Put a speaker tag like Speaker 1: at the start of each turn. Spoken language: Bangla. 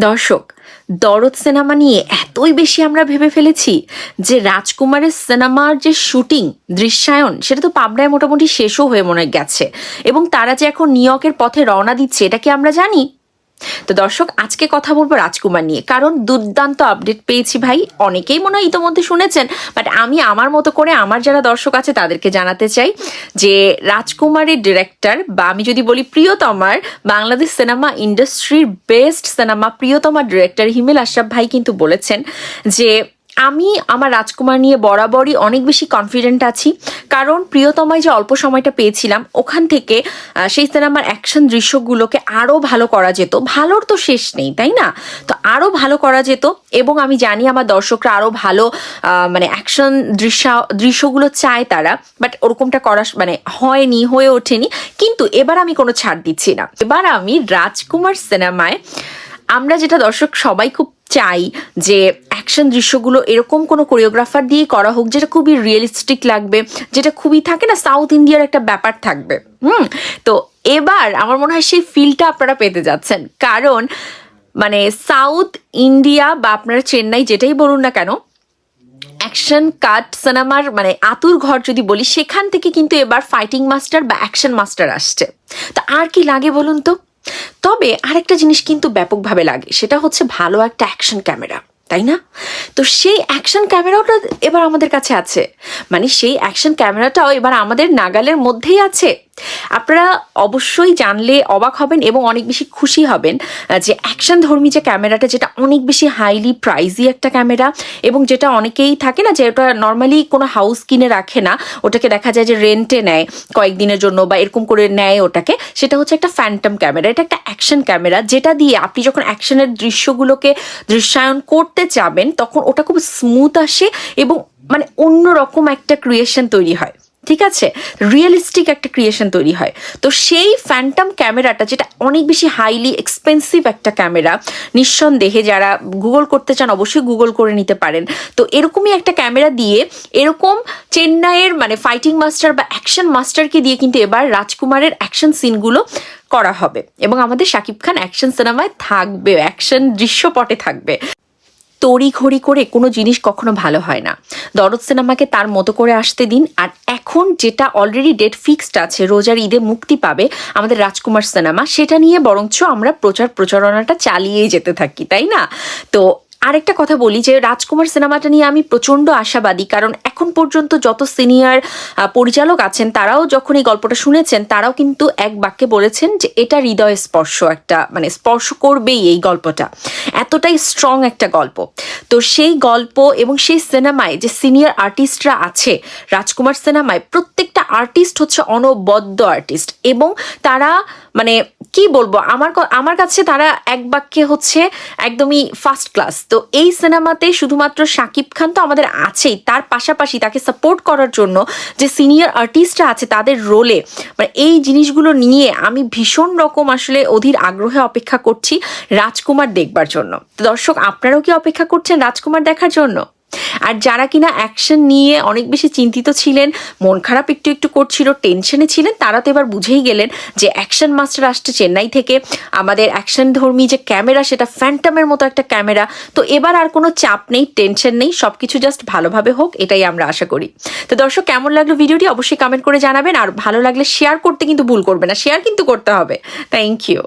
Speaker 1: দর্শক, দরদ সিনেমা নিয়ে এতই বেশি আমরা ভেবে ফেলেছি যে রাজকুমারের সিনেমার যে শুটিং, দৃশ্যায়ন, সেটা তো পাবনায় মোটামুটি শেষও হয়ে মনে গেছে। এবং তারা যে এখন নিউ পথে রওনা দিচ্ছে, এটা কি আমরা জানি? তো দর্শক, আজকে কথা বলব রাজকুমার নিয়ে। কারণ দুর্দান্ত আপডেট পেয়েছি ভাই। অনেকেই মনে হয় ইতোমধ্যে শুনেছেন বাট আমি আমার মতো করে আমার যারা দর্শক আছে, তাদেরকে জানাতে চাই যে রাজকুমারের ডিরেক্টর বা আমি যদি বলি প্রিয়তমার, বাংলাদেশ সিনেমা ইন্ডাস্ট্রির বেস্ট সিনেমা প্রিয়তমার ডিরেক্টর হিমেল আশরাফ ভাই কিন্তু বলেছেন যে আমি আমার রাজকুমার নিয়ে বরাবরই অনেক বেশি কনফিডেন্ট আছি। কারণ প্রিয়তমায় যে অল্প সময়টা পেয়েছিলাম, ওখান থেকে সেই সিনেমার অ্যাকশন দৃশ্যগুলোকে আরও ভালো করা যেত। ভালোর তো শেষ নেই, তাই না? তো আরও ভালো করা যেত এবং আমি জানি আমার দর্শকরা আরও ভালো মানে অ্যাকশন দৃশ্য, দৃশ্যগুলো চায় তারা বাট ওরকমটা করা মানে হয়নি, হয়ে ওঠেনি। কিন্তু এবার আমি কোনো ছাড় দিচ্ছি না। এবার আমি রাজকুমার সিনেমায় আমরা যেটা দর্শক সবাই খুব চাই যে অ্যাকশন দৃশ্যগুলো এরকম কোনো কোরিওগ্রাফার দিয়ে করা হোক যেটা খুবই রিয়েলিস্টিক লাগবে, যেটা খুবই থাকে না সাউথ ইন্ডিয়ার একটা ব্যাপার থাকবে। হুম? তো এবার আমার মনে হয় সেই ফিলটা আপনারা পেতে যাচ্ছেন। কারণ মানে সাউথ ইন্ডিয়া বা আপনারা চেন্নাই যেটাই বলুন না কেন অ্যাকশন কাট সিনেমার মানে আতুর ঘর যদি বলি, সেখান থেকে কিন্তু এবার ফাইটিং মাস্টার বা অ্যাকশন মাস্টার আসছে। তা আর কি লাগে বলুন তো? তবে আরেকটা জিনিস কিন্তু ব্যাপকভাবে লাগে, সেটা হচ্ছে ভালো একটা অ্যাকশন ক্যামেরা তাই না? তো সেই অ্যাকশন ক্যামেরাটা এবার আমাদের কাছে আছে। মানে সেই অ্যাকশন ক্যামেরাটাও এবার আমাদের নাগালের মধ্যেই আছে। আপনারা অবশ্যই জানলে অবাক হবেন এবং অনেক বেশি খুশি হবেন যে অ্যাকশন ধর্মী যে ক্যামেরাটা, যেটা অনেক বেশি হাইলি প্রাইজি একটা ক্যামেরা এবং যেটা অনেকেই থাকে না যে ওটা নর্মালি কোনো হাউস কিনে রাখে না, ওটাকে দেখা যায় যে রেন্টে নেয় কয়েকদিনের জন্য বা এরকম করে নেয় ওটাকে। সেটা হচ্ছে একটা ফ্যান্টম ক্যামেরা এটা একটা অ্যাকশন ক্যামেরা যেটা দিয়ে আপনি যখন অ্যাকশনের দৃশ্যগুলোকে দৃশ্যায়ন করতে যাবেন, তখন ওটা খুব স্মুথ আসে এবং মানে অন্যরকম একটা ক্রিয়েশন তৈরি হয়। ঠিক আছে? রিয়েলিস্টিক একটা ক্রিয়েশন তৈরি হয়। তো সেই ফ্যান্টাম ক্যামেরাটা যেটা অনেক বেশি হাইলি এক্সপেন্সিভ একটা ক্যামেরা নিঃসন্দেহে যারা গুগল করতে চান, অবশ্যই গুগল করে নিতে পারেন। তো এরকমই একটা ক্যামেরা দিয়ে এরকম চেন্নাইয়ের মানে ফাইটিং মাস্টার বা অ্যাকশন মাস্টারকে দিয়ে কিন্তু এবার রাজকুমারের অ্যাকশন সিনগুলো করা হবে। এবং আমাদের শাকিব খান অ্যাকশন সিনেমায় থাকবে অ্যাকশন দৃশ্যপটে থাকবে। তড়িঘড়ি করে কোনো জিনিস কখনো ভালো হয় না। দরদ সিনেমাকে তার মতো করে আসতে দিন, আর এখন যেটা অলরেডি ডেট ফিক্সড আছে, রোজার ঈদে মুক্তি পাবে আমাদের রাজকুমার সিনেমা, সেটা নিয়ে বরঞ্চ আমরা প্রচার প্রচারণাটা চালিয়েই যেতে থাকি, তাই না? তো আরেকটা কথা বলি যে রাজকুমার সিনেমাটা নিয়ে আমি প্রচণ্ড আশাবাদী, কারণ এখন পর্যন্ত যত সিনিয়র পরিচালক আছেন, তারাও যখন এই গল্পটা শুনেছেন, তারাও কিন্তু এক বাক্যে বলেছেন যে এটা হৃদয় স্পর্শ একটা মানে স্পর্শ করবেই এই গল্পটা। এতটাই স্ট্রং একটা গল্প। তো সেই গল্প এবং সেই সিনেমায় যে সিনিয়র আর্টিস্টরা আছে, রাজকুমার সিনেমায় প্রত্যেকটা আর্টিস্ট হচ্ছে অনবদ্য আর্টিস্ট এবং তারা মানে কি বলব? আমার আমার কাছে তারা এক বাক্যে হচ্ছে একদমই ফার্স্ট ক্লাস তো এই সিনেমাতে শুধুমাত্র শাকিব খান তো আমাদের আছেই। তার পাশাপাশি তাকে সাপোর্ট করার জন্য যে সিনিয়র আর্টিস্টরা আছে তাদের রোলে মানে এই জিনিসগুলো নিয়ে আমি ভীষণ রকম আসলে অধীর আগ্রহে অপেক্ষা করছি রাজকুমার দেখবার জন্য। তো দর্শক, আপনারাও কি অপেক্ষা করছেন রাজকুমার দেখার জন্য? আর যারা কিনা অ্যাকশন নিয়ে অনেক বেশি চিন্তিত ছিলেন, মন খারাপ একটু একটু করছিল টেনশনে ছিলেন, তারা তো এবার বুঝেই গেলেন যে অ্যাকশন মাস্টার আসছে চেন্নাই থেকে। আমাদের অ্যাকশন ধর্মী যে ক্যামেরা সেটা ফ্যান্টামের মতো একটা ক্যামেরা তো এবার আর কোনো চাপ নেই টেনশন নেই সব কিছু জাস্ট ভালোভাবে হোক, এটাই আমরা আশা করি। তো দর্শক, কেমন লাগল ভিডিওটি অবশ্যই কমেন্ট করে জানাবেন। আর ভালো লাগলে শেয়ার করতে কিন্তু ভুল করবে না শেয়ার কিন্তু করতে হবে। Thank you